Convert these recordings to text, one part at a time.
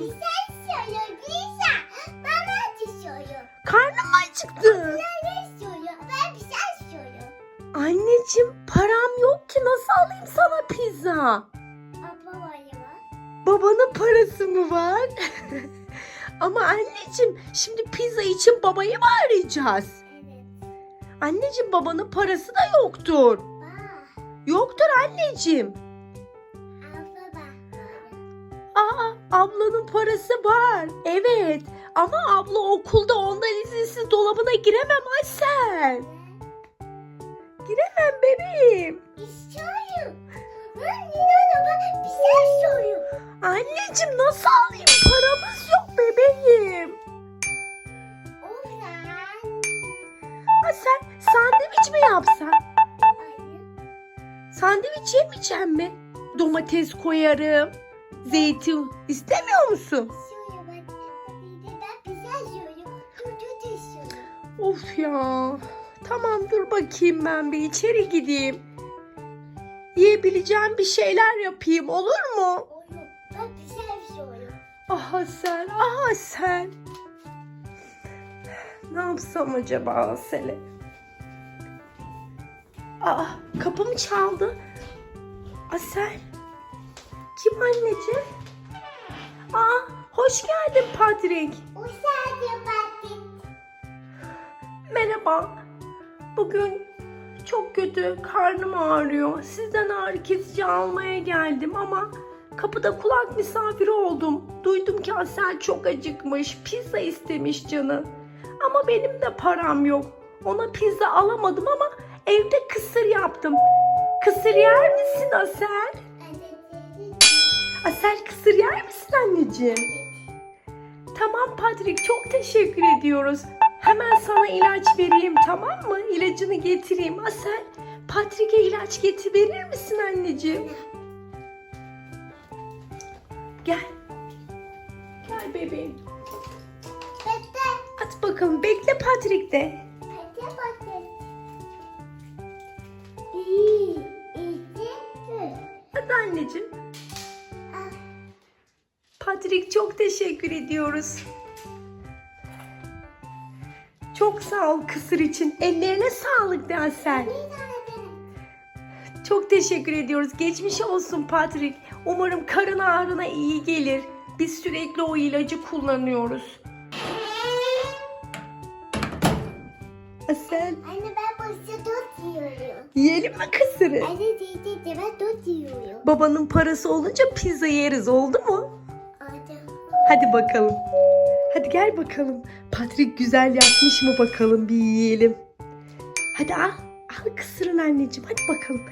Düşüyor. Karnım acıktı? İstiyorum. Anneciğim param yok ki nasıl alayım sana pizza? Babanın parası mı var? Ama anneciğim şimdi pizza için babayı mı arayacağız? Evet. Anneciğim babanın parası da yoktur. Yoktur anneciğim. Ablanın parası var. Evet ama abla okulda ondan izinsiz dolabına giremem Aysel. Giremem bebeğim. İstiyorum. İstiyorum. Anneciğim nasıl alayım? Paramız yok bebeğim. Ha sen sandviç mi yapsan? Sandviç yemeyeceğim mi? Domates koyarım. Zeytin istemiyor musun? Of ya. Tamam dur bakayım ben bir içeri gideyim. Yiyebileceğim bir şeyler yapayım olur mu? Oğlum ben pizza istiyorum. Ah sen, ah sen. Ne yapsam acaba Asel'e? Aa, kapım çaldı. Asel. Kim anneciğim? Aa, hoş geldin Patrick. Uçağı baktık. Merhaba. Bugün çok kötü, karnım ağrıyor. Sizden ağrı kesici almaya geldim ama kapıda kulak misafiri oldum. Duydum ki Asel çok acıkmış, pizza istemiş canı. Ama benim de param yok. Ona pizza alamadım ama evde kısır yaptım. Kısır yer misin Asel? Asel kısır yer misin anneciğim? Tamam Patrick çok teşekkür ediyoruz. Hemen sana ilaç vereyim tamam mı? İlacını getireyim. Asel Patrick'e ilaç getir verir misin anneciğim? Gel. Gel bebeğim. Bekle. At bakalım bekle Patrick de. Hadi bakın. Bir, iki, üç. Hadi anneciğim. Patrick çok teşekkür ediyoruz. Çok sağ ol kısır için. Ellerine sağlık de Asel. Bir tane benim. Çok teşekkür ediyoruz. Geçmiş olsun Patrick. Umarım karın ağrına iyi gelir. Biz sürekli o ilacı kullanıyoruz. Asel, Anne ben bu işte dört yiyorum. yiyelim mi kısırı? Anne dedi de ben dört yiyorum. Babanın parası olunca pizza yeriz oldu mu? Hadi. Bakalım. Hadi gel bakalım. Patrick güzel yapmış mı bakalım bir yiyelim. Hadi al. Al kısırın anneciğim hadi bakalım.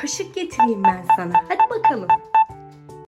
Kaşık getireyim ben sana. Hadi bakalım.